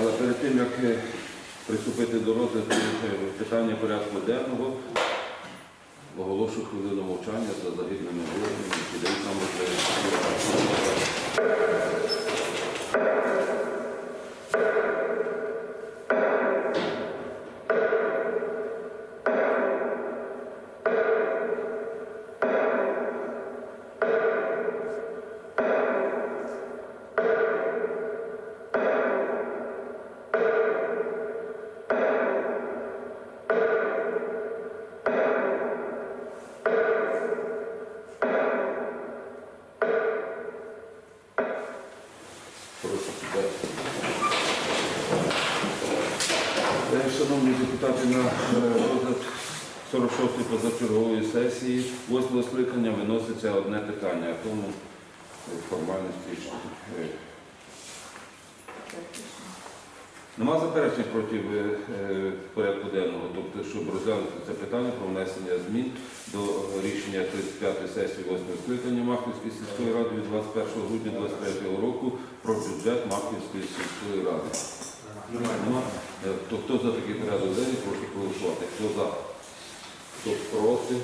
Перед тим, як е, приступити до розгляду е, питання порядку денного, оголошую хвилину мовчання за загиблими воїнами, які дають нам можливість. Шановні депутати, на е, розгляд 46-ї позачергової сесії 8 скликання виноситься одне питання, а тому е, формальності. е, Нема заперечень проти порядку денного, тобто, щоб розглянути це питання про внесення змін до рішення 35-ї сесії 8 скликання Махівської сільської ради від 21 грудня 2023 року про бюджет Махівської сільської ради. Нема? Е, То хто за такий порядок денний, прошу голосувати. Хто за? Хто проти?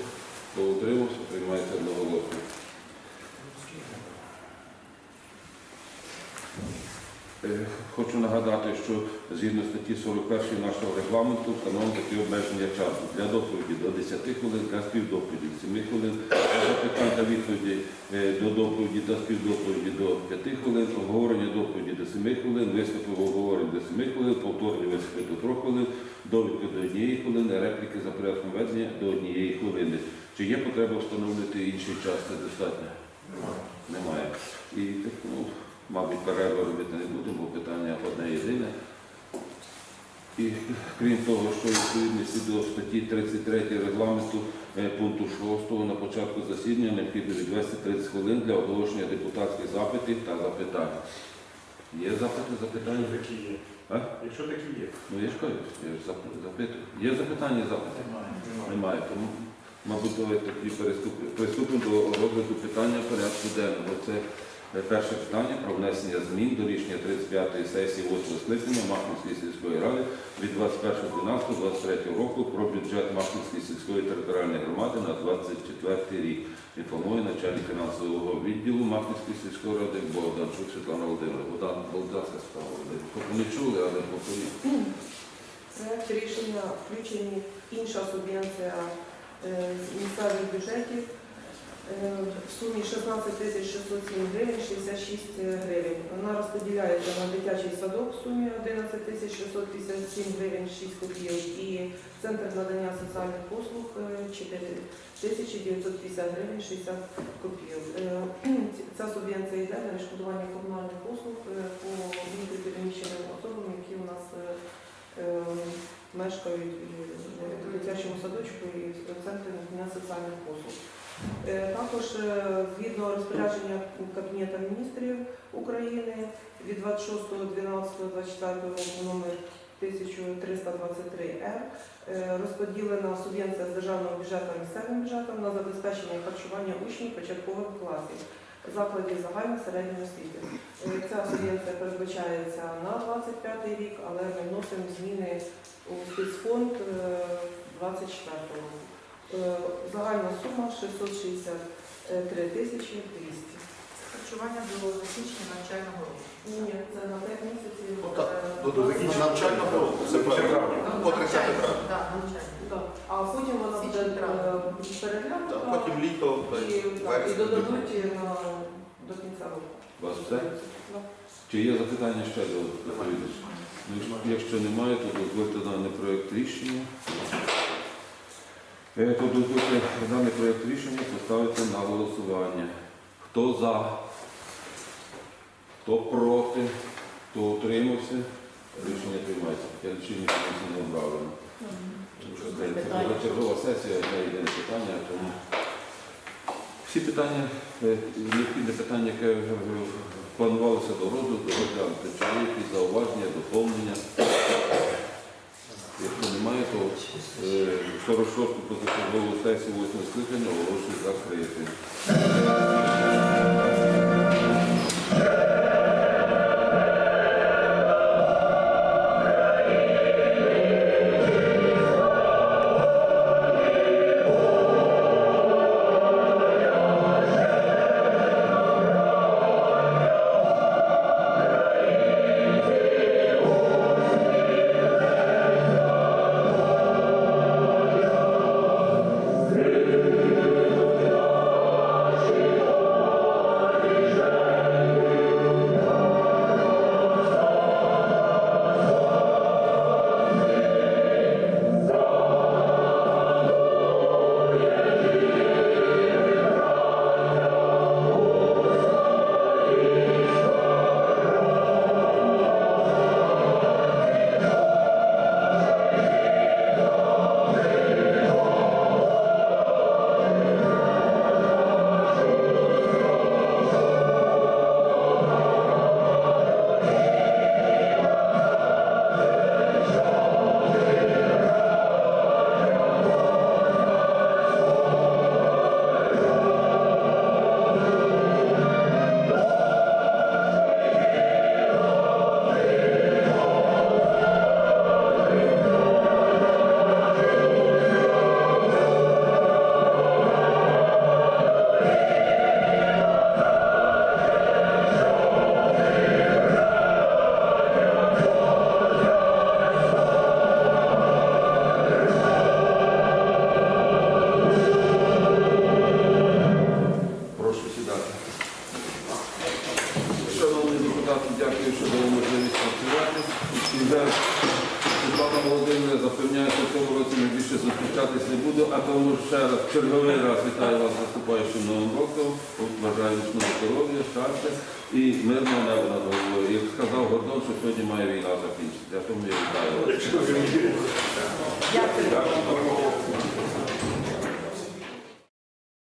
Хто утримався, приймається одноголосно. Хочу нагадати, що згідно статті 41 нашого регламенту встановлено такі обмеження часу для доповіді до 10 хвилин, для співдоповіді до 7 хвилин, для запитань та відповіді е, до доповіді та співдоповіді до 5 хвилин, обговорення доповіді до 7 хвилин, виступи в обговоренні до 7 хвилин, повторні виступи до 3 хвилин, довідки до 1 хвилини, репліки за порядком ведення до 1 хвилини. Чи є потреба встановлювати інший час? Це достатньо? Немає. І так, ну, мабуть, перерви робити не будемо, бо питання одне єдине. І крім того, що відповідності до статті 33 регламенту е, пункту 6 на початку засідання необхідно відвести 30 хвилин для оголошення депутатських запитів та запитань. Є запити, запитання? Такі є. А? Якщо такі є. Ну я ж кажу, я ж запитую. Є запитання, запити? Немає. Тому, мабуть, давайте тоді переступ- приступимо до розгляду питання порядку денного. Це перше питання про внесення змін до рішення 35-ї сесії 8 скликання Махівської сільської ради від 21.12.23 року про бюджет Махівської сільської територіальної громади на 24 рік. Інформує начальник фінансового відділу Махівської сільської ради Богданчук Світлана Володимирівна. Богдан, ласка, справа. Не чули, але повторіть. Проект рішення включені інша субвенція е, місцевих бюджетів в сумі 16 тисяч 607 гривень 66 гривень. Вона розподіляється на дитячий садок в сумі 11 тисяч 657 гривень 6 копійок і центр надання соціальних послуг е, 4 тисячі 950 гривень 60 копійок. Е, Ця субвенція йде на відшкодування комунальних послуг е, по внутрішньопереміщеним особам, які у нас е, е, мешкають в дитячому садочку і в центрі надання соціальних послуг. Е, Також е, згідно розпорядження Кабінету міністрів України від 26.12.24 року номер 1323Р е, розподілена субвенція з державного бюджету місцевим бюджетом на забезпечення харчування учнів початкових класів закладів загальної середньої освіти. Ця субвенція передбачається на 25 рік, але ми вносимо зміни у спецфонд е, 24 року. Е, Загальна сума 663 тисячі 200. Харчування було закінчення навчального року. Ні, це на 5 місяців. Отак, е, До, до закінчення навчального року. Це правильно. По 30 травня. Так, навчального. Так. А потім вона буде Січень, травень. е, переглянута Так, Потім літо, і, так, і вересень. додадуть на, до кінця року. Вас все? Да. Чи є запитання ще до доповідача? Ну, якщо- Якщо немає, то дозвольте даний проєкт рішення. Е, То дозвольте даний проєкт рішення поставити на голосування. Хто за? Хто проти? Хто утримався? Рішення приймається. Рішення комісії не обравлено. Тому що це була чергова сесія, одне єдине питання, тому всі питання, е, необхідне питання, яке е, планувалося до розгляду, розглянути. Чи є якісь зауваження, доповнення? Якщо немає, то е, 46-ту позачергову сесію 8 скликання оголошую закрити. раз, черговий раз вітаю вас наступаючим новим роком. Бажаю міцного здоров'я, щастя і мирного неба над головою. Як сказав Гордон, що сьогодні має війна закінчитися. Тому я вітаю вас. Дякую.